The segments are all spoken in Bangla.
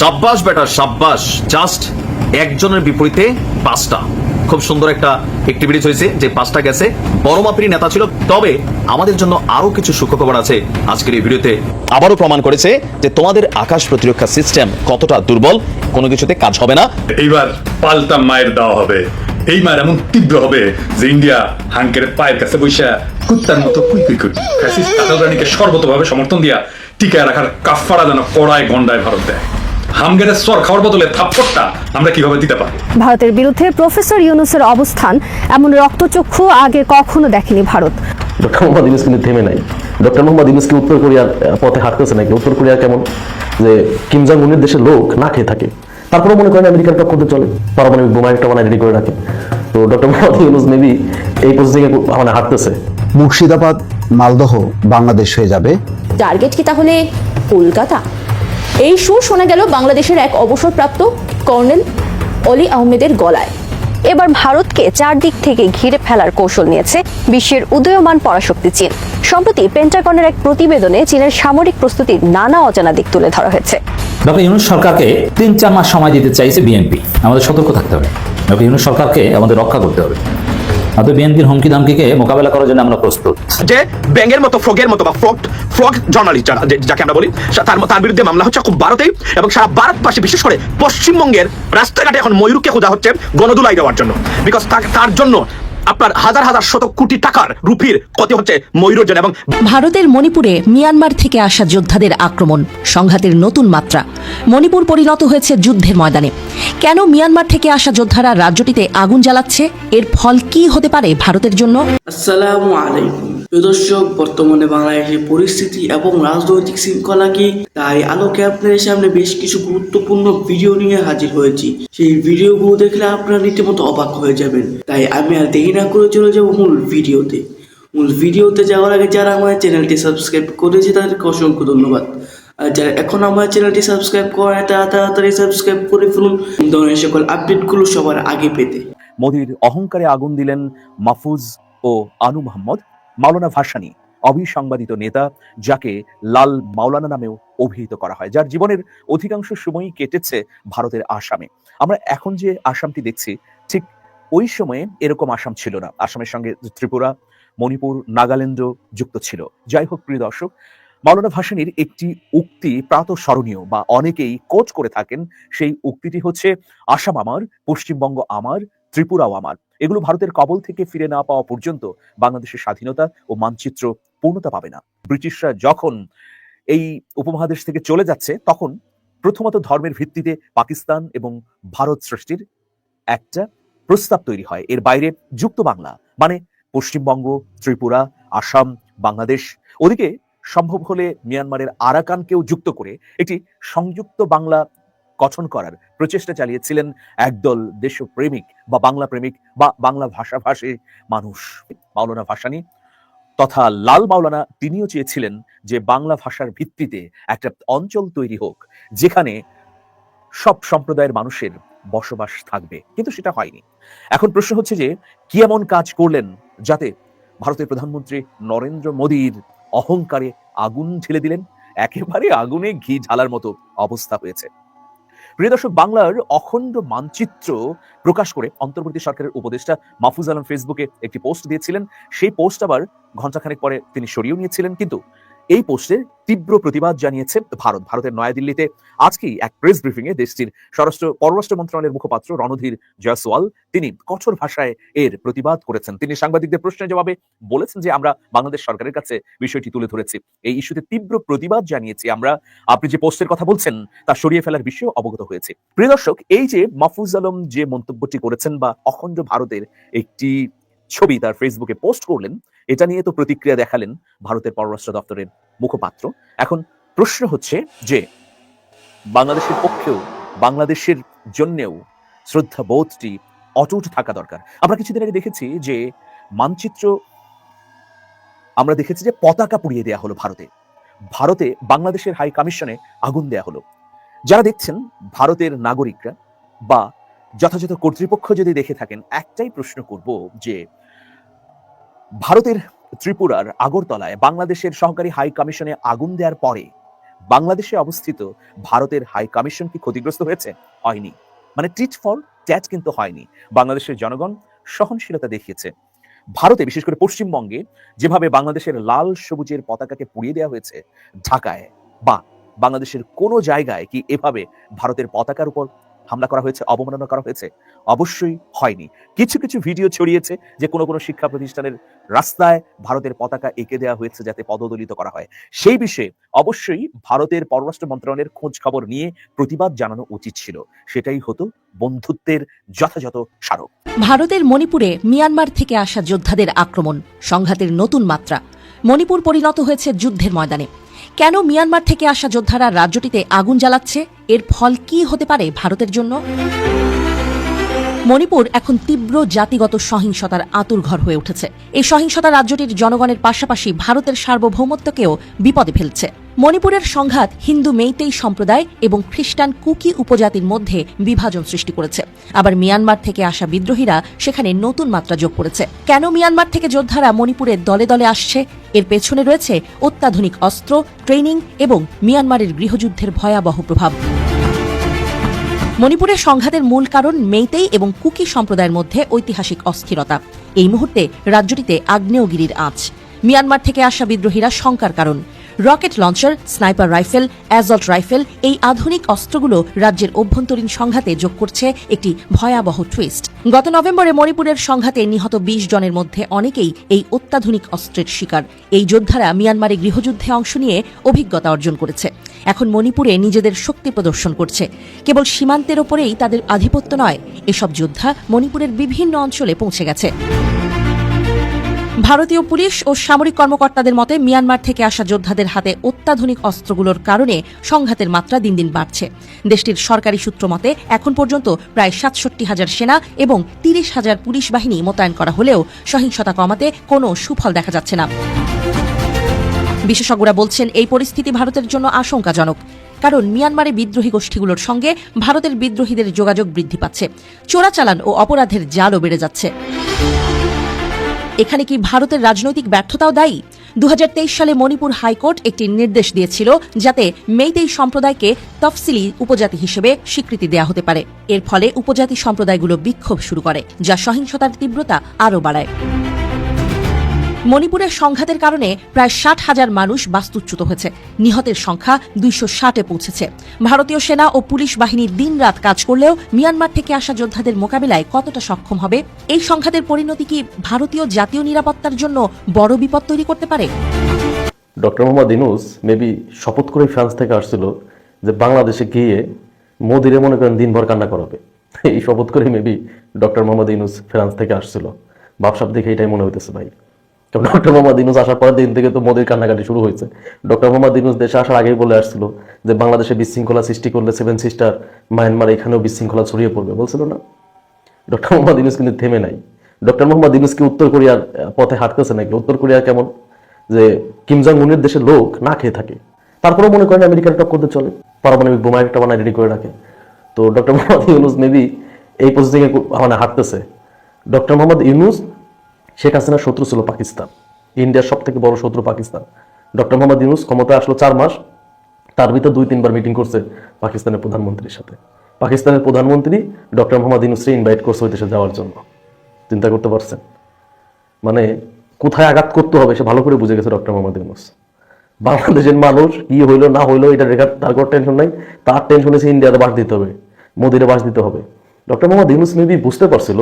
সাব্বাস বেটা, সাব্বাস। জাস্ট একজনের বিপরীতে পাঁচটা। খুব সুন্দর একটা অ্যাক্টিভিটিস হয়েছে যে পাঁচটা গেছে। বড় মাপেরই নেতা ছিল। তবে আমাদের জন্য আরও কিছু সুখবর আছে আজকের এই ভিডিওতে আবারও প্রমাণ করেছে যে তোমাদের আকাশ প্রতিরক্ষা সিস্টেম কতটা দুর্বল, কোনো কিছুতে কাজ হবে না। এইবার পাল্টা মায়ের দেওয়া হবে। এই মায়ের এমন তীব্র হবে যে ইন্ডিয়া হাঙ্কের পায়ের কাছে বৈশা কুত্তার মতো কুই কুই কুই। ফ্যাসিস্ট কাতালরানিকে সর্বতভাবে সমর্থন দিয়া টিকায় রাখার কাফারা যেন কড়ায় গন্ডায় ভারত দেয়। হামগেরের সর খাওয়ার বদলে থাপ্পড়টা আমরা কীভাবে দিতে পারি? ভারতের বিরুদ্ধে প্রফেসর ইউনুসের অবস্থান এমন রক্তচক্ষু আগে কখনো দেখেনি ভারত। ডক্টর মোহাম্মদ ইউনুস কিন্তু থেমে নাই। ডক্টর মোহাম্মদ ইউনুস কি উত্তর কোরিয়ার পথে হাঁটতেছে নাকি? উত্তর কোরিয়া কেমন? যে কিম জং উনের দেশের লোক না খেয়ে থাকে। তারপরে মনে করেন আমেরিকার পক্ষ থেকে চলে। পারমাণবিক বোমা একটা বানায় রেডি করে রাখে। তো ডক্টর মোহাম্মদ ইউনুস মেবি এই প্রসেসিংয়ে মানে হাঁটতেছে। মুর্শিদাবাদ মালদহ বাংলাদেশ হয়ে যাবে। টার্গেট কি তাহলে কলকাতা? এই সুর শোনা গেল বাংলাদেশের এক অবসরপ্রাপ্ত কর্নেল অলি আহমেদের গলায়। এবার ভারতকে চারদিক থেকে ঘিরে ফেলার কৌশল নিয়েছে বিশ্বের উদয়মান পরাশক্তি চীন। সম্প্রতি পেন্টাগনের এক প্রতিবেদনে চীনের সামরিক প্রস্তুতির নানা অজানা দিক তুলে ধরা হয়েছে। ডক্টর ইউনুস সরকারকে তিন চার মাস সময় দিতে চাইছে বিএনপি। আমাদের সতর্ক থাকতে হবে। ডক্টর ইউনুস সরকারকে আমাদের রক্ষা করতে হবে। বিএনপির হুমকি মোকাবেলা করার জন্য আমরা প্রস্তুত। যে মতো, ফ্রগের মতো বা ফ্রগ ফ্রগ জার্নালিস্ট যাকে আমরা বলি তার তার বিরুদ্ধে মামলা হচ্ছে খুব ভারতেই এবং সারা ভারতবাসী, বিশেষ করে পশ্চিমবঙ্গের রাস্তাঘাটে এখন ময়ূরকে খোঁজা হচ্ছে গণদুলাই দেওয়ার জন্য। বিকজ তার জন্য আপনার হাজার হাজার শত কোটি টাকার রুপির ক্ষতি হচ্ছে ময়ূরের জন্য এবং ভারতের মণিপুরে মিয়ানমার থেকে আসা যোদ্ধাদের আক্রমণ সংঘাতের নতুন মাত্রা। মণিপুর পরিণত হয়েছে যুদ্ধের ময়দানে। কেন মিয়ানমার থেকে আসা যোদ্ধারা রাজ্যটিতে আগুন জ্বালাচ্ছে? এর ফল কি হতে পারে ভারতের জন্য? আসসালামু আলাইকুম। প্রিয় দর্শক বর্তমানে বাংলাদেশের পরিস্থিতি এবং রাজনৈতিক শৃঙ্খলা কি? তাই আলোকে আপনাদের সামনে বেশ কিছু গুরুত্বপূর্ণ ভিডিও নিয়ে হাজির হয়েছি। সেই ভিডিওগুলো দেখলে আপনারা রীতিমতো অবাক হয়ে যাবেন। তাই আমি আর না করে চলে যাব মূল ভিডিওতে। মূল ভিডিওতে যাওয়ার আগে যারা আমার চ্যানেলটি সাবস্ক্রাইব করেছে, তাদেরকে অসংখ্য ধন্যবাদ। আর যারা এখন আমার চ্যানেলটি সাবস্ক্রাইব করে তারা তাড়াতাড়ি সাবস্ক্রাইব করে ফেলুন। ধরনের সকল আপডেটগুলো সবার আগে পেতে। মোদির অহংকারে আগুন দিলেন মাহফুজ ও আনু মোহাম্মদ মাওলানা ভাসানী, অবিসংবাদিত নেতা, যাকে লাল মাওলানা নামেও অভিহিত করা হয়, যার জীবনের অধিকাংশ সময়ই কেটেছে ভারতের আসামে। আমরা এখন যে আসামটি দেখছি, ঠিক ওই সময়ে এরকম আসাম ছিল না। আসামের সঙ্গে ত্রিপুরা, মণিপুর, নাগাল্যান্ড যুক্ত ছিল। যাই হোক, প্রিয় দর্শক, মাওলানা ভাসানীর একটি উক্তি প্রাতঃস্মরণীয় বা অনেকেই কোচ করে থাকেন। সেই উক্তিটি হচ্ছে, আসাম আমার, পশ্চিমবঙ্গ আমার, ত্রিপুরাও আমার। এগুলো ভারতের কবল থেকে ফিরে না পাওয়া পর্যন্ত বাংলাদেশের স্বাধীনতা ও মানচিত্র পূর্ণতা পাবে না। ব্রিটিশরা যখন এই উপমহাদেশ থেকে চলে যাচ্ছে, তখন প্রথমত ধর্মের ভিত্তিতে পাকিস্তান এবং ভারত সৃষ্টির একটা প্রস্তাব তৈরি হয়। এর বাইরে যুক্ত বাংলা মানে পশ্চিমবঙ্গ, ত্রিপুরা, আসাম, বাংলাদেশ। ওদিকে সম্ভব হলে মিয়ানমারের আরাকানকেও যুক্ত করে একটি সংযুক্ত বাংলা গঠন করার প্রচেষ্টা চালিয়েছিলেন একদল দেশপ্রেমিক বা বাংলা প্রেমিক বা বাংলা ভাষাভাষী মানুষ। মাওলানা ভাসানী তথা লাল মাওলানা তিনিও চেয়েছিলেন যে বাংলা ভাষার ভিত্তিতে একটা অঞ্চল তৈরি হোক, যেখানে সব সম্প্রদায়ের মানুষের বসবাস থাকবে। কিন্তু সেটা হয়নি। এখন প্রশ্ন হচ্ছে যে, কি এমন কাজ করলেন যাতে ভারতের প্রধানমন্ত্রী নরেন্দ্র মোদীর অহংকারে আগুন ঢেলে দিলেন? একেবারে আগুনে ঘি ঢালার মতো অবস্থা হয়েছে। প্রিয় দর্শক, বাংলার অখণ্ড মানচিত্র প্রকাশ করে অন্তর্বর্তী সরকারের উপদেষ্টা মাহফুজ আলম ফেসবুকে একটি পোস্ট দিয়েছিলেন। সেই পোস্ট আবার ঘণ্টাখানেক পরে তিনি সরিয়েও নিয়েছিলেন। কিন্তু এই পোস্টের তীব্র প্রতিবাদ জানিয়েছে ভারত। ভারতের নয়াদিল্লিতে আজকেই এক প্রেস ব্রিফিং এ দেশটির স্বরাষ্ট্র, পররাষ্ট্র মন্ত্রণালয়ের মুখপাত্র রণধীর জয়সওয়াল তিনি কঠোর ভাষায় এর প্রতিবাদ করেছেন। তিনি সাংবাদিকদের প্রশ্নের জবাবে বলেছেন যে, আমরা বাংলাদেশ সরকারের কাছে বিষয়টি তুলে ধরেছি। এই ইস্যুতে তীব্র প্রতিবাদ জানিয়েছি আমরা। আপনি যে পোস্টের কথা বলছেন, তা সরিয়ে ফেলার বিষয়ে অবগত হয়েছে। প্রিয় দর্শক, এই যে মাহফুজ আলম যে মন্তব্যটি করেছেন বা অখণ্ড ভারতের একটি ছবি তার ফেসবুকে পোস্ট করলেন এটা নিয়ে তো প্রতিক্রিয়া দেখালেন ভারতের পররাষ্ট্র দপ্তরের মুখপাত্র। এখন প্রশ্ন হচ্ছে যে, বাংলাদেশের পক্ষেও বাংলাদেশের জন্যেও শ্রদ্ধা বোধটি অটুট থাকা দরকার। আমরা কিছুদিন আগে দেখেছি যে, মানচিত্র আমরা দেখেছি যে পতাকা পুড়িয়ে দেওয়া হলো ভারতে। ভারতে বাংলাদেশের হাই কমিশনে আগুন দেয়া হলো। যারা দেখছেন ভারতের নাগরিকরা বা যথাযথ কর্তৃপক্ষ যদি দেখে থাকেন, একটাই প্রশ্ন করব যে ভারতের ত্রিপুরার আগরতলায় বাংলাদেশের সহকারী হাই কমিশনে আগুন দেওয়ার পরে বাংলাদেশে অবস্থিত ভারতের হাই কমিশন কি ক্ষতিগ্রস্ত হয়েছে? হয়নি। মানে টিট ফর ট্যাট কিন্তু হয়নি। বাংলাদেশের জনগণ সহনশীলতা দেখিয়েছে। ভারতে বিশেষ করে পশ্চিমবঙ্গে যেভাবে বাংলাদেশের লাল সবুজের পতাকাকে পুড়িয়ে দেওয়া হয়েছে, ঢাকায় বা বাংলাদেশের কোনো জায়গায় কি এভাবে ভারতের পতাকার উপর হামলা করা হয়েছে, অবমাননা করা হয়েছে, অবশ্যই হয়নি। কিছু কিছু ভিডিও ছড়িয়েছে যে কোনো কোনো শিক্ষা প্রতিষ্ঠানের রাস্তায় ভারতের পতাকা এঁকে দেওয়া হয়েছে যাতে পদদলিত করা হয়। সেই বিষয়ে অবশ্যই ভারতের পররাষ্ট্র মন্ত্রণালয়ের খোঁজ খবর নিয়ে প্রতিবাদ জানানো উচিত ছিল। সেটাই হতো বন্ধুত্বের যথাযথ স্মারক। ভারতের মণিপুরে মিয়ানমার থেকে আসা যোদ্ধাদের আক্রমণ, সংঘাতের নতুন মাত্রা। মণিপুর পরিণত হয়েছে যুদ্ধের ময়দানে। কেন মিয়ানমার থেকে আসা যোদ্ধারা রাজ্যটিতে আগুন জ্বালাচ্ছে? এর ফল কি হতে পারে ভারতের জন্য? মণিপুর এখন তীব্র জাতিগত সহিংসতার আতুরঘর হয়ে উঠেছে। এই সহিংসতা রাজ্যটির জনগণের পাশাপাশি ভারতের সার্বভৌমত্বকেও বিপদে ফেলছে। মণিপুরের সংঘাত হিন্দু মেইতেই সম্প্রদায় এবং খ্রিস্টান কুকি উপজাতির মধ্যে বিভাজন সৃষ্টি করেছে। আবার মিয়ানমার থেকে আসা বিদ্রোহীরা সেখানে নতুন মাত্রা যোগ করেছে। কেন মিয়ানমার থেকে যোদ্ধারা মণিপুরে দলে দলে আসছে? এর পেছনে রয়েছে অত্যাধুনিক অস্ত্র, ট্রেনিং এবং মিয়ানমারের গৃহযুদ্ধের ভয়াবহ প্রভাব। মণিপুরের সংঘাতের মূল কারণ মেইতেই এবং কুকি সম্প্রদায়ের মধ্যে ঐতিহাসিক অস্থিরতা। এই মুহূর্তে রাজ্যটিতে আগ্নেয়গিরির আঁচ। মিয়ানমার থেকে আসা বিদ্রোহীরা শঙ্কার কারণ। Rocket launcher, sniper rifle, assault rifle এই আধুনিক অস্ত্রগুলো রাজ্যের অভ্যন্তরীণ সংঘাতে যোগ করছে একটি ভয়াবহ টুইস্ট গত নভেম্বরে মণিপুরের সংঘাতে নিহত বিশ জনের মধ্যে অনেকেই এই অত্যাধুনিক অস্ত্রের শিকার। এই যোদ্ধারা মিয়ানমারে গৃহযুদ্ধে অংশ নিয়ে অভিজ্ঞতা অর্জন করেছে। এখন মণিপুরে নিজেদের শক্তি প্রদর্শন করছে। কেবল সীমান্তের ওপরেই তাদের আধিপত্য নয়, এসব যোদ্ধা মণিপুরের বিভিন্ন অঞ্চলে পৌঁছে গেছে। ভারতীয় পুলিশ ও সামরিক কর্মকর্তাদের মতে মিয়ানমার থেকে আসা যোদ্ধাদের হাতে অত্যাধুনিক অস্ত্রগুলোর কারণে সংঘাতের মাত্রা দিন দিন বাড়ছে। দেশটির সরকারি সূত্র মতে, এখন পর্যন্ত প্রায় সাতষট্টি হাজার সেনা এবং তিরিশ হাজার পুলিশ বাহিনী মোতায়েন করা হলেও সহিংসতা কমাতে কোনো সুফল দেখা যাচ্ছে না। বিশেষজ্ঞরা বলছেন, এই পরিস্থিতি ভারতের জন্য আশঙ্কাজনক, কারণ মিয়ানমারে বিদ্রোহী গোষ্ঠীগুলোর সঙ্গে ভারতের বিদ্রোহীদের যোগাযোগ বৃদ্ধি পাচ্ছে। চোরাচালান ও অপরাধের জালও বেড়ে যাচ্ছে। এখানে কি ভারতের রাজনৈতিক ব্যর্থতাও দায়ী? দু হাজার তেইশ সালে মণিপুর হাইকোর্ট একটি নির্দেশ দিয়েছিল যাতে মেইতেই সম্প্রদায়কে তফসিলি উপজাতি হিসেবে স্বীকৃতি দেয়া হতে পারে। এর ফলে উপজাতি সম্প্রদায়গুলো বিক্ষোভ শুরু করে, যা সহিংসতার তীব্রতা আরও বাড়ায়। মণিপুরের সংঘাতের কারণে প্রায় ষাট হাজার মানুষ বাস্তুচ্যুত হয়েছে। নিহতের সংখ্যা দুইশো ষাটে পৌঁছেছে। ভারতীয় সেনা ও পুলিশ বাহিনী দিনরাত কাজ করলেও মিয়ানমার থেকে আসা যোদ্ধাদের মোকাবিলায় কতটা সক্ষম হবে? এই সংঘাতের পরিণতি কি ভারতীয় জাতীয় নিরাপত্তার জন্য বড় বিপদ তৈরি করতে পারে? ডক্টর মোহাম্মদ ইনুস মেবি শপথ করে ফ্রান্স থেকে আসছিল যে বাংলাদেশে গিয়ে মোদিরে মনে করেন দিনভর কান্না করাবে। এই শপথ করে maybe doctor Muhammad Yunus France থেকে আসছিল। ভাবসাব দেখে এটাই মনে হইতেছে ভাই। ডক্টর মোহাম্মদ ইনুস আসার পরের দিন থেকে তো মোদির কান্নাকাটি শুরু হয়েছে। ডক্টর মোহাম্মদ ইনুস দেশে আসার আগেই বলে আসছিল যে বাংলাদেশে বিশৃঙ্খলা সৃষ্টি করলে সেভেন সিস্টার মায়ানমার এখানেও বিশৃঙ্খলা ছড়িয়ে পড়বে। বলছিল না। ডক্টর মোহাম্মদ ইউনুস কিন্তু থেমে নাই। ডক্টর মোহাম্মদ ইউনুস কি উত্তর কোরিয়ার পথে হাঁটতেছে নাকি? উত্তর কোরিয়া কেমন? যে কিম জং উনের দেশের লোক না খেয়ে থাকে। তারপরেও মনে করেন আমেরিকার টক করতে চলে। পারমাণবিক বোমা একটা বানায় রেডি করে রাখে। তো ডক্টর মোহাম্মদ ইউনুস মেবি এই পজিশনে মানে হাঁটতেছে। ডক্টর মোহাম্মদ ইউনুস শেখ হাসিনার শত্রু ছিল পাকিস্তান। ইন্ডিয়ার সব থেকে বড় শত্রু পাকিস্তান। ডক্টর মোহাম্মদ ইউনুস ক্ষমতায় আসলো চার মাস। তার ভিতর দুই তিনবার মিটিং করছে পাকিস্তানের প্রধানমন্ত্রীর সাথে। পাকিস্তানের প্রধানমন্ত্রী ডক্টর মোহাম্মদ ইউনুসরে ইনভাইট করছে ওই দেশে যাওয়ার জন্য। চিন্তা করতে পারছেন? মানে কোথায় আঘাত করতে হবে সে ভালো করে বুঝে গেছে ডক্টর মোহাম্মদ ইউনুস। বাংলাদেশের মানুষ কি হইল না হইল এটা রেখার তার কোনো টেনশন নাই। তার টেনশন এসে ইন্ডিয়াতে বাস দিতে হবে। মোদিরে বাস দিতে হবে। ডক্টর মোহাম্মদ ইউনুস মেবি বুঝতে পারছিল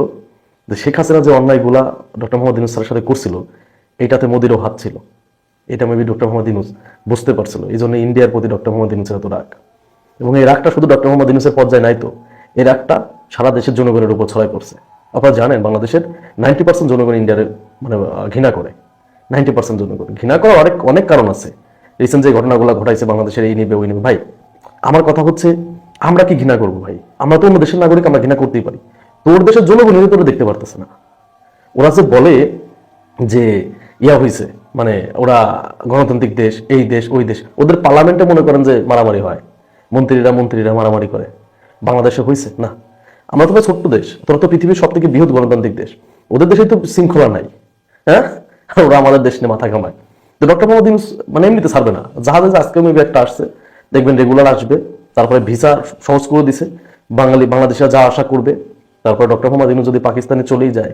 শেখ হাসিনা যে অন্যায়গুলা ডক্টর মোহাম্মদ ইউনুস স্যারের সাথে করছিল, এটাতে মোদিরও হাত ছিল। এটা মেবি ডক্টর মোহাম্মদ ইউনুস বুঝতে পারছিল। এই জন্য ইন্ডিয়ার প্রতি ডক্টর মোহাম্মদ ইউনুসের এত রাগ। এবং এই রাগটা শুধু ডক্টর মোহাম্মদ ইউনুসের পর্যায়ে নাই তো, এই রাগটা সারা দেশের জনগণের উপর ছড়াই পড়ছে। আপনারা জানেন বাংলাদেশের নাইনটি পার্সেন্ট জনগণ ইন্ডিয়ার মানে ঘৃণা করে। নাইনটি পার্সেন্ট জনগণ। ঘৃণা করার অনেক অনেক কারণ আছে। রিসেন্ট যে ঘটনাগুলো ঘটাইছে বাংলাদেশের এই নিবে, ওই নিবে। ভাই, আমার কথা হচ্ছে, আমরা কি ঘৃণা করব ভাই? আমরা তো অন্য দেশের নাগরিক, আমরা ঘৃণা করতেই পারি। তোর দেশের জনগণই তোরা দেখতে পারতেছে না। ওরা যে বলে যে ইয়া হয়েছে মানে ওরা গণতান্ত্রিক দেশ, এই দেশ, ওই দেশ, ওদের পার্লামেন্টে মনে করেন যে মারামারি হয়। মন্ত্রীরা মন্ত্রীরা মারামারি করে। বাংলাদেশে হয়েছে না। আমরা তো ছোট্ট দেশ, তোরা তো পৃথিবীর সব থেকে বৃহৎ গণতান্ত্রিক দেশ। ওদের দেশে তো শৃঙ্খলা নাই। হ্যাঁ? ওরা আমাদের দেশ নিয়ে মাথা কামায় তো ডক্টর মোহাম্মদ ইউনুস মানে এমনিতে ছাড়বে না। জাহাজে আজকে মেবি একটা আসছে, দেখবেন রেগুলার আসবে। তারপরে ভিসা সহজ করে দিছে। বাঙালি বাংলাদেশে যা আশা করবে তারপরে ডক্টর মোহাম্মদ যদি পাকিস্তানে চলেই যায়,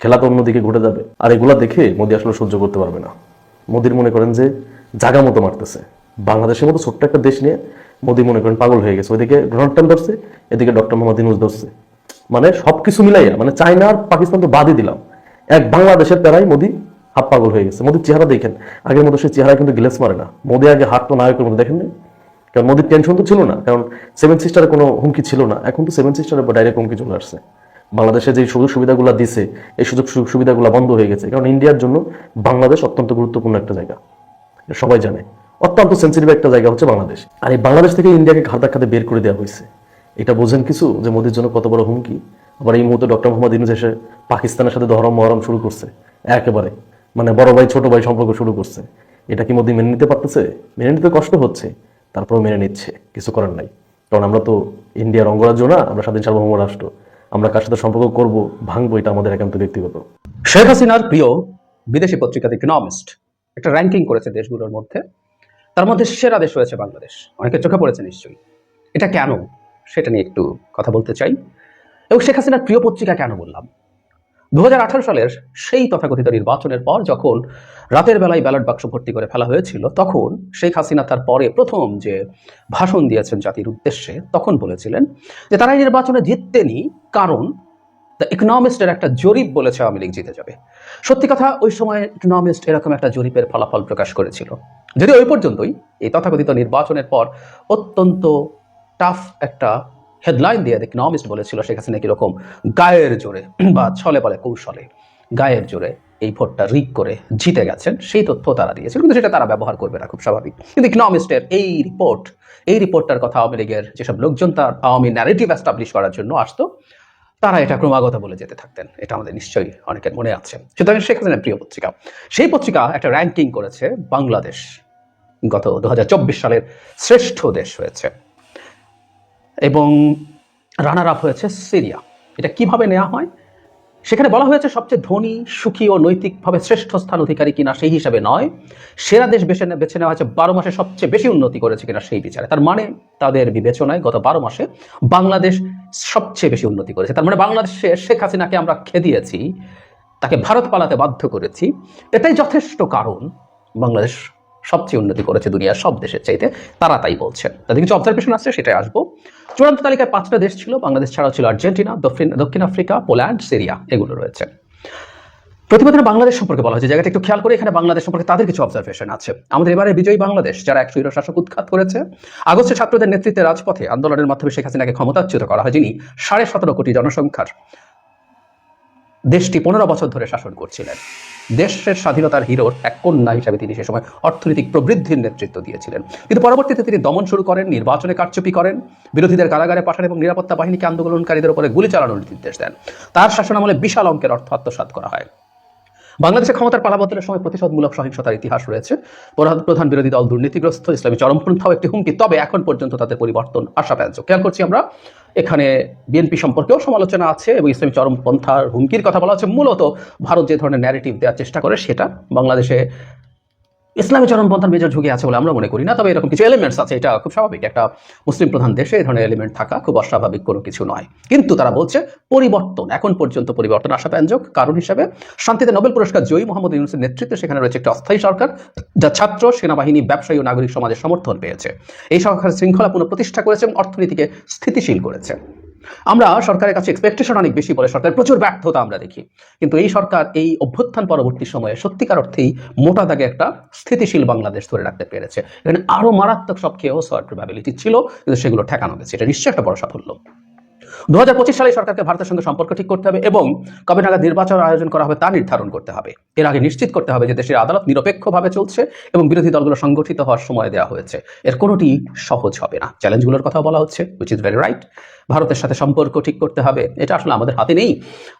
খেলা তো অন্যদিকে ঘুরে যাবে। আর এগুলা দেখে মোদি আসলে সহ্য করতে পারবে না। মোদির মনে করেন যে জাগা মতো মারতেছে। বাংলাদেশের মতো ছোট্ট একটা দেশ নিয়ে মোদি মনে করেন পাগল হয়ে গেছে। ওইদিকে ডোনাল্ড ট্রাম্প ধরছে, এদিকে ডক্টর মোহাম্মদ ইউনূস ধরছে। মানে সবকিছু মিলাইয়া মানে চায়না আর পাকিস্তান তো বাদই দিলাম। এক বাংলাদেশের প্যারাই মোদি হাফ পাগল হয়ে গেছে। মোদির চেহারা দেখেন। আগের মতো সেই চেহারা কিন্তু গ্লেস মারে না। মোদি আগে হাত তো নায়কের মতো। দেখেন কারণ মোদির টেনশন তো ছিল না, কারণ সেভেন সিস্টারে কোনো হুমকি ছিল না। এখন তো সেভেন সিস্টারের ডাইরেক্ট হুমকি চলে আসছে। বাংলাদেশে যে সুযোগ সুবিধাগুলো দিছে, এই সুযোগ সুবিধাগুলো বন্ধ হয়ে গেছে। কারণ ইন্ডিয়ার জন্য বাংলাদেশ অত্যন্ত গুরুত্বপূর্ণ একটা জায়গা। সবাই জানে। অত্যন্ত সেন্সিটিভ একটা জায়গা হচ্ছে বাংলাদেশ। আর এই বাংলাদেশ থেকে ইন্ডিয়াকে ঘাত ধাক্কাতে বের করে দেওয়া হয়েছে। এটা বোঝেন কিছু যে মোদির জন্য কত বড় হুমকি। আবার এই মুহূর্তে ডক্টর মোহাম্মদ ইউনুস এসে পাকিস্তানের সাথে ধরম মহরম শুরু করছে। একেবারে। মানে বড় ভাই, ছোট ভাই সম্পর্ক শুরু করছে। এটা কি মোদি মেনে নিতে পারতেছে? মেনে নিতে কষ্ট হচ্ছে। তারপরেও মেনে নিচ্ছে, কিছু করার নাই। কারণ আমরা তো ইন্ডিয়ার অঙ্গরাজ্য না, আমরা স্বাধীন সার্বভৌম রাষ্ট্র। আমরা কার সাথে সম্পর্ক করব, ভাঙবো, এটা আমাদের একান্ত ব্যক্তিগত। শেখ হাসিনার প্রিয় বিদেশি পত্রিকা ইকোনমিস্ট একটা র্যাঙ্কিং করেছে দেশগুলোর মধ্যে। তার মধ্যে সেরা দেশ হয়েছে বাংলাদেশ। অনেকে চোখে পড়েছে নিশ্চয়ই। এটা কেন? সেটা নিয়ে একটু কথা বলতে চাই। এবং শেখ হাসিনার প্রিয় পত্রিকা কেন বললাম? দু হাজার আঠেরো সালের সেই তথাকথিত নির্বাচনের পর যখন রাতের বেলায় ব্যালট বাক্স ভর্তি করে ফেলা হয়েছিল, তখন শেখ হাসিনা তার পরে প্রথম যে ভাষণ দিয়েছেন জাতির উদ্দেশ্যে, তখন বলেছিলেন যে তারা এই নির্বাচনে জিততেনি কারণ দ্য ইকোনমিস্টের একটা জরিপ বলেছে আওয়ামী লীগ জিতে যাবে। সত্যি কথা, ওই সময় ইকোনমিস্ট এরকম একটা জরিপের ফলাফল প্রকাশ করেছিল। যদি ওই পর্যন্তই, এই তথাকথিত নির্বাচনের পর অত্যন্ত টাফ একটা হেডলাইন দিয়ে ইকোনমিস্ট বলেছিল শেখ হাসিনা কীরকম গায়ের জোরে বা ছলে বলে কৌশলে গায়ের জোরে এই ভোটটা রিক করে জিতে গেছেন, সেই তথ্য তারা দিয়েছিল। কিন্তু সেটা তারা ব্যবহার করবে না, খুব স্বাভাবিক। কিন্তু ইকোনমিস্টের এই রিপোর্ট, এই রিপোর্টটার কথা আওয়ামী লীগের যেসব লোকজন তার আওয়ামী ন্যারেটিভ এস্টাবলিশ করার জন্য আসতো, তারা এটা ক্রমাগত বলে যেতে থাকতেন। এটা আমাদের নিশ্চয়ই অনেকের মনে আছে। সুতরাং শেখ হাসিনার প্রিয় পত্রিকা, সেই পত্রিকা একটা র্যাঙ্কিং করেছে বাংলাদেশ। গত দু হাজার চব্বিশ সালের শ্রেষ্ঠ দেশ হয়েছে। এবং রানার আপ হয়েছে সিরিয়া। এটা কীভাবে নেওয়া হয়? সেখানে বলা হয়েছে সবচেয়ে ধনী, সুখী ও নৈতিকভাবে শ্রেষ্ঠ স্থান অধিকারী কিনা সেই হিসাবে নয়। সেরা দেশ বেছে বেছে নেওয়া হয়েছে বারো মাসে সবচেয়ে বেশি উন্নতি করেছে কিনা সেই বিচারে। তার মানে তাদের বিবেচনায় গত বারো মাসে বাংলাদেশ সবচেয়ে বেশি উন্নতি করেছে। তার মানে বাংলাদেশে শেখ হাসিনাকে আমরা খেদিয়েছি, তাকে ভারত পালাতে বাধ্য করেছি। এটাই যথেষ্ট কারণ বাংলাদেশ সবচেয়ে উন্নতি করেছে দুনিয়ার সব দেশের চাইতে, তারা তাই বলছেন। তাদের কিছু অবজারভেশন আছে, সেটাই আসব। চূড়ান্ত তালিকায় পাঁচটা দেশ ছিল, বাংলাদেশ ছাড়াও ছিল আর্জেন্টিনা, দক্ষিণ দক্ষিণ আফ্রিকা, পোল্যান্ড, সিরিয়া, এগুলো রয়েছে। প্রতিবেদনে বাংলাদেশ সম্পর্কে বলা হয়েছে, জায়গাটা একটু খেয়াল করে, এখানে বাংলাদেশ সম্পর্কে তাদের কিছু অবজারভেশন আছে। আমাদের এবারে বিজয়ী বাংলাদেশ, যারা এক স্বৈর শাসক উৎখাত করেছে, আগস্টে ছাত্রদের নেতৃত্বে রাজপথে আন্দোলনের মাধ্যমে শেখ হাসিনাকে ক্ষমতাচ্যুত করা হয় যিনি সাড়ে সতেরো কোটি জনসংখ্যার। দেশটি পনেরো বছর ধরে শাসন করছিলেন। দেশের স্বাধীনতার হিরোর এক কন্যা হিসাবে তিনি সে সময় অর্থনৈতিক প্রবৃদ্ধির নেতৃত্ব দিয়েছিলেন। কিন্তু পরবর্তীতে তিনি দমন শুরু করেন, নির্বাচনে কারচুপি করেন, বিরোধীদের কারাগারে পাঠান এবং নিরাপত্তা বাহিনীকে আন্দোলনকারীদের উপরে গুলি চালানোর নির্দেশ দেন। তার শাসনামলে বিশাল অঙ্কের অর্থ আত্মসাত করা হয়। বাংলাদেশে ক্ষমতার পালাবদলের সময় প্রতিশোধমূলক সহিংসতার ইতিহাস রয়েছে। প্রধান- বিরোধী দল দুর্নীতিগ্রস্ত, ইসলামী চরমপন্থাও একটি হুমকি। তবে এখন পর্যন্ত তাদের পরিবর্তন আশা পেয়েছ খেয়াল করছি আমরা, এখানে বিএনপি সম্পর্কেও সমালোচনা আছে এবং ইসলামী চরমপন্থার হুমকির কথা বলা হচ্ছে। মূলত ভারত যে ধরনের ন্যারেটিভ দেওয়ার চেষ্টা করে, সেটা বাংলাদেশে ইসলামী চরমপন্থার মেজর ঝুঁকি আছে বলে আমরা মনে করি না, তবে এরকম কিছু এলিমেন্টস আছে, এটা খুব স্বাভাবিক। একটা মুসলিম প্রধান দেশে এই ধরনের এলিমেন্ট থাকা খুব অস্বাভাবিক কোনো কিছু নয়। কিন্তু তারা বলছে, পরিবর্তন, এখন পর্যন্ত পরিবর্তন আশাব্যঞ্জক কারণ হিসেবে শান্তিতে নোবেল পুরস্কার জয়ী মোহাম্মদ ইউনুসের নেতৃত্বে সেখানে রয়েছে একটি অস্থায়ী সরকার, যা ছাত্র, সেনাবাহিনী, ব্যবসায়ী ও নাগরিক সমাজের সমর্থন পেয়েছে। এই সরকার শৃঙ্খলা পুনঃপ্রতিষ্ঠা করেছে এবং অর্থনীতিকে স্থিতিশীল করেছে। আমরা সরকারের কাছে এক্সপেকটেশন অনেক বেশি বলে সরকারের প্রচুর ব্যর্থতা আমরা দেখি। কিন্তু এই সরকার এই অভ্যুত্থান পরবর্তী সময়ে সত্যিকার অর্থেই মোটা দাগে একটা স্থিতিশীল বাংলাদেশ ধরে রাখতে পেরেছে। এখানে আরও মারাত্মক সব খেয়েও সর প্রবাবিলিটি ছিল, কিন্তু সেগুলো ঠেকানো গেছে। এটা নিশ্চয়ই একটা বড় সাফল্য। দু হাজার পঁচিশ সালে সরকারকে ভারতের সঙ্গে সম্পর্ক ঠিক করতে হবে এবং কবে নাগাদ নির্বাচন আয়োজন করা হবে তা নির্ধারণ করতে হবে। এর আগে নিশ্চিত করতে হবে যে দেশের আদালত নিরপেক্ষভাবে চলছে এবং বিরোধী দলগুলো সংগঠিত হওয়ার সময় দেওয়া হয়েছে। এর কোনোটি সহজ হবে না। চ্যালেঞ্জগুলোর কথা বলা হচ্ছে উইচ ইজ ভেরি রাইট ভারতের সাথে সম্পর্ক ঠিক করতে হবে, এটা আসলে আমাদের হাতে নেই।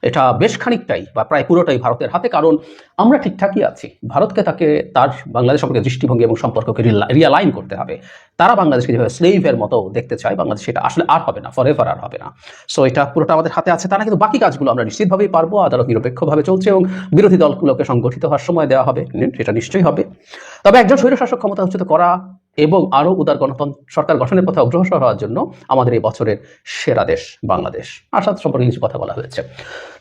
এটা বেশ খানিকটাই বা প্রায় পুরোটাই ভারতের হাতে, কারণ আমরা ঠিকঠাকই আছি। ভারতকে তাকে, তার বাংলাদেশ সম্পর্কে দৃষ্টিভঙ্গি এবং সম্পর্ককে রিয়ালাইন করতে হবে। তারা বাংলাদেশকে যেভাবে স্লেভের মতো দেখতে চায়, বাংলাদেশ সেটা আসলে আর হবে না ফরএভার আর হবে না। সো এটা পুরোটা আমাদের হাতে আছে, তারা কিন্তু বাকি কাজগুলো আমরা নিশ্চিতভাবেই পারব, আদালত নিরপেক্ষভাবে চলছে এবং বিরোধী দলগুলোকে সংগঠিত হওয়ার সময় দেওয়া হবে সেটা নিশ্চয়ই হবে। তবে একজন স্বৈরশাসক ক্ষমতা উচ্চিত করা এবং আরও উদার গণতন্ত্র, সরকার গঠনের পথে অগ্রসর হওয়ার জন্য আমাদের এই বছরের সেরা দেশ বাংলাদেশ। আসাদ সম্পর্কে কিছু কথা বলা হয়েছে।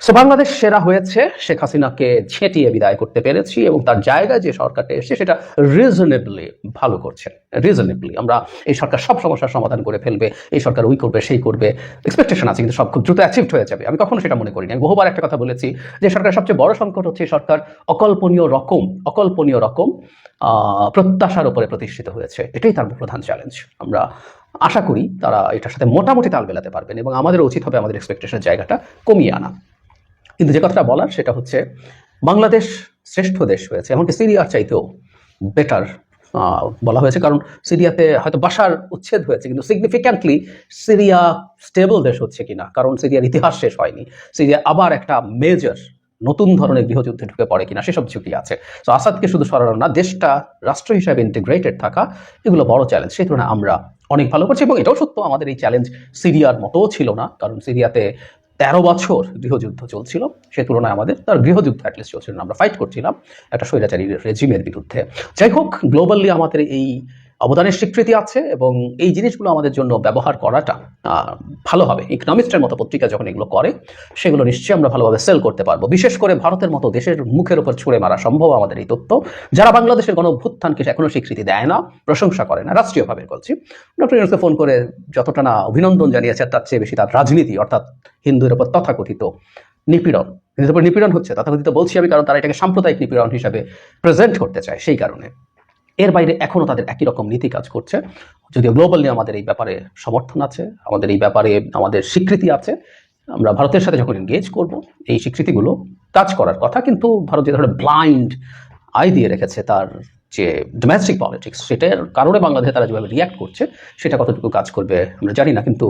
সো বাংলাদেশ সেরা হয়েছে, শেখ হাসিনাকে ছেটিয়ে বিদায় করতে পেরেছি এবং তার জায়গায় যে সরকারটা এসেছে সেটা রিজনেবলি ভালো করছে। রিজনেবলি আমরা এই সরকার সব সমস্যার সমাধান করে ফেলবে, এই সরকার ওই করবে, সেই করবে। এক্সপেকটেশন আছে, কিন্তু সব খুব দ্রুত অ্যাচিভড হয়ে যাবে। আমি কখনো সেটা মনে করিনি। আমি বহুবার একটা কথা বলেছি যে সরকার সবচেয়ে বড় সংকট হচ্ছে সরকার অকল্পনীয় রকম অকল্পনীয় রকম প্রত্যাশার উপরে প্রতিষ্ঠিত হয়েছে। এটাই তার প্রধান চ্যালেঞ্জ আমরা আশা করি তারা এটার সাথে মোটামুটি তাল মেলাতে পারবেন এবং আমাদের উচিত হবে আমাদের এক্সপেকটেশনের জায়গাটা কমিয়ে আনা। কিন্তু যে কথাটা বলার, সেটা হচ্ছে বাংলাদেশ শ্রেষ্ঠ দেশ হয়েছে, এমনকি সিরিয়ার চাইতেও বেটার বলা হয়েছে। কারণ সিরিয়াতে হয়তো বাসার উচ্ছেদ হয়েছে, কিন্তু সিগনিফিক্যান্টলি সিরিয়া স্টেবল দেশ হচ্ছে কিনা? কারণ সিরিয়ার ইতিহাস শেষ হয়নি। সিরিয়া আবার একটা মেজর নতুন ধরনের গৃহযুদ্ধে ঢুকে পড়ে কিনা সেসব ঝুঁকি আছে। তো আসাদকে শুধু সরানো না, দেশটা রাষ্ট্র হিসাবে ইন্টিগ্রেটেড থাকা এগুলো বড় চ্যালেঞ্জ সেই তুলনায় আমরা অনেক ভালো করছি এবং এটাও সত্য, আমাদের এই চ্যালেঞ্জ সিরিয়ার মতোও ছিল না, কারণ সিরিয়াতে তেরো বছর গৃহযুদ্ধ চলছিল। সে তুলনায় আমাদের তার গৃহযুদ্ধ অ্যাটলিস্ট চলছিল না। আমরা ফাইট করছিলাম একটা স্বৈরাচারী রেজিমের বিরুদ্ধে। যাই হোক গ্লোবালি আমাদের এই অবদানের স্বীকৃতি আছে এবং এই জিনিসগুলো আমাদের জন্য ব্যবহার করাটা ভালো হবে। ইকনমিস্টের মতো পত্রিকা যখন এগুলো করে, সেগুলো নিশ্চয়ই আমরা ভালোভাবে সেল করতে পারব। বিশেষ করে ভারতের মতো দেশের মুখের উপর ছুঁড়ে মারা সম্ভব আমাদের এই তথ্য। যারা বাংলাদেশের গণ অভ্যুত্থানকে এখনও স্বীকৃতি দেয় না, প্রশংসা করে না রাষ্ট্রীয়ভাবে বলছি। ডক্টর ইউনুসকে ফোন করে যতটা না অভিনন্দন জানিয়েছে, তার চেয়ে বেশি তার রাজনীতি, অর্থাৎ হিন্দুদের উপর তথাকথিত নিপীড়ন। উপর নিপীড়ন হচ্ছে, তথাকথিত বলছি আমি কারণ তারা এটাকে সাম্প্রদায়িক নিপীড়ন হিসাবে প্রেজেন্ট করতে চায়, সেই কারণে। এর বাইরে এখনও তাদের একই রকম নীতি কাজ করছে। যদিও গ্লোবালি আমাদের এই ব্যাপারে সমর্থন আছে, আমাদের এই ব্যাপারে আমাদের স্বীকৃতি আছে, আমরা ভারতের সাথে যখন এনগেজ করব, এই স্বীকৃতিগুলো কাজ করার কথা, কিন্তু ভারত যে ধরনের ব্লাইন্ড আই দিয়ে রেখেছে তার যে ডোমেস্টিক পলিটিক্স সেটার কারণে বাংলাদেশে তারা যেভাবে রিয়াক্ট করছে, সেটা কতটুকু কাজ করবে আমরা জানি না, কিন্তু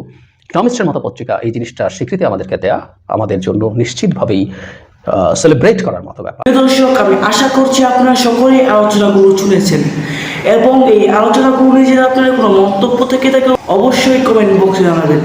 ইকনমিস্টের মতো পত্রিকা এই জিনিসটা স্বীকৃতি আমাদেরকে দেয়া আমাদের জন্য নিশ্চিতভাবেই সেলিব্রেট করার মতো ব্যাপার। দর্শক, আমি আশা করছি আপনারা সকলেই আলোচনাগুলো শুনেছেন। এবং এই আলোচনাগুলো নিয়ে যদি আপনাদের কোনো মন্তব্য থেকে থাকে অবশ্যই কমেন্ট বক্সে জানাবেন।